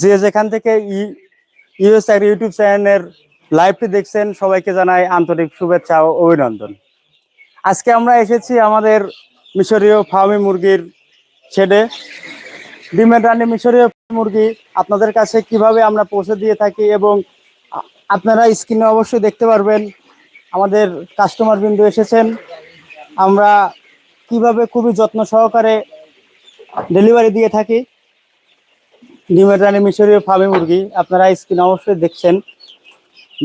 যে যেখান থেকে ইউটিউব চ্যানেলের লাইভটি দেখছেন, সবাইকে জানাই আন্তরিক শুভেচ্ছা ও অভিনন্দন। আজকে আমরা এসেছি আমাদের মিশরীয় ফার্মি মুরগির শেডে। ডিমের রানী মিশরীয় মুরগি আপনাদের কাছে কীভাবে আমরা পৌঁছে দিয়ে থাকি এবং আপনারা স্ক্রিনে অবশ্যই দেখতে পারবেন, আমাদের কাস্টমার বিন্দু এসেছেন। আমরা কীভাবে খুবই যত্ন সহকারে ডেলিভারি দিয়ে থাকি। ডিমের রানী মিশরীয় ফার্মি মুরগি আপনারা স্ক্রিনে অবশ্যই দেখছেন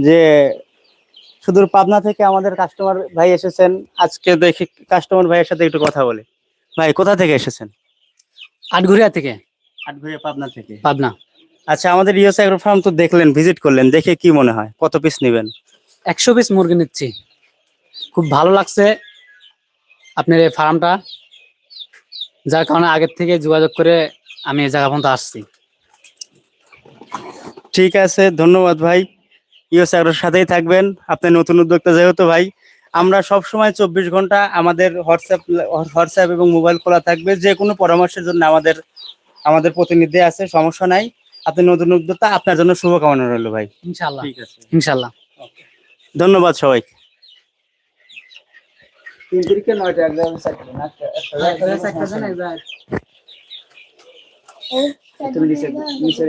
যে সুদূর পাবনা থেকে আমাদের কাস্টমার ভাই এসেছেন। আজকে দেখি কাস্টমার ভাইয়ের সাথে একটু কথা বলি। ভাই কোথা থেকে এসেছেন? আটঘরিয়া থেকে। আটঘরিয়া পাবনা থেকে। পাবনা। আচ্ছা আমাদের ইউএস অ্যাগ্রো ফার্ম তো দেখলেন ভিজিট করলেন দেখে কি মনে হয়? কত পিস নেবেন? একশো পিস মুরগি নিচ্ছি। খুব ভালো লাগছে আপনার এই ফার্মটা যার কারণে আগের থেকে যোগাযোগ করে আমি এই জায়গা পর্যন্ত আসছি। ঠিক আছে ধন্যবাদ ভাই। ইউএস অ্যাগ্রোর সাথেই থাকবেন। আপনি নতুন উদ্যোক্তা যেহেতু ভাই আমরা সব সময় চব্বিশ ঘণ্টা আমাদের হোয়াটসঅ্যাপ হোয়াটসঅ্যাপ এবং মোবাইল খোলা থাকবে। যে কোনো পরামর্শের জন্য আমাদের আমাদের প্রতিনিধি আছে সমস্যা নাই। আপনি নতুন উদ্যোক্তা আপনার জন্য শুভকামনা রইল ভাই। ইনশাল্লাহ ঠিক আছে। ইনশাল্লাহ ধন্যবাদ সবাইকে। তুমি নিচে নিচে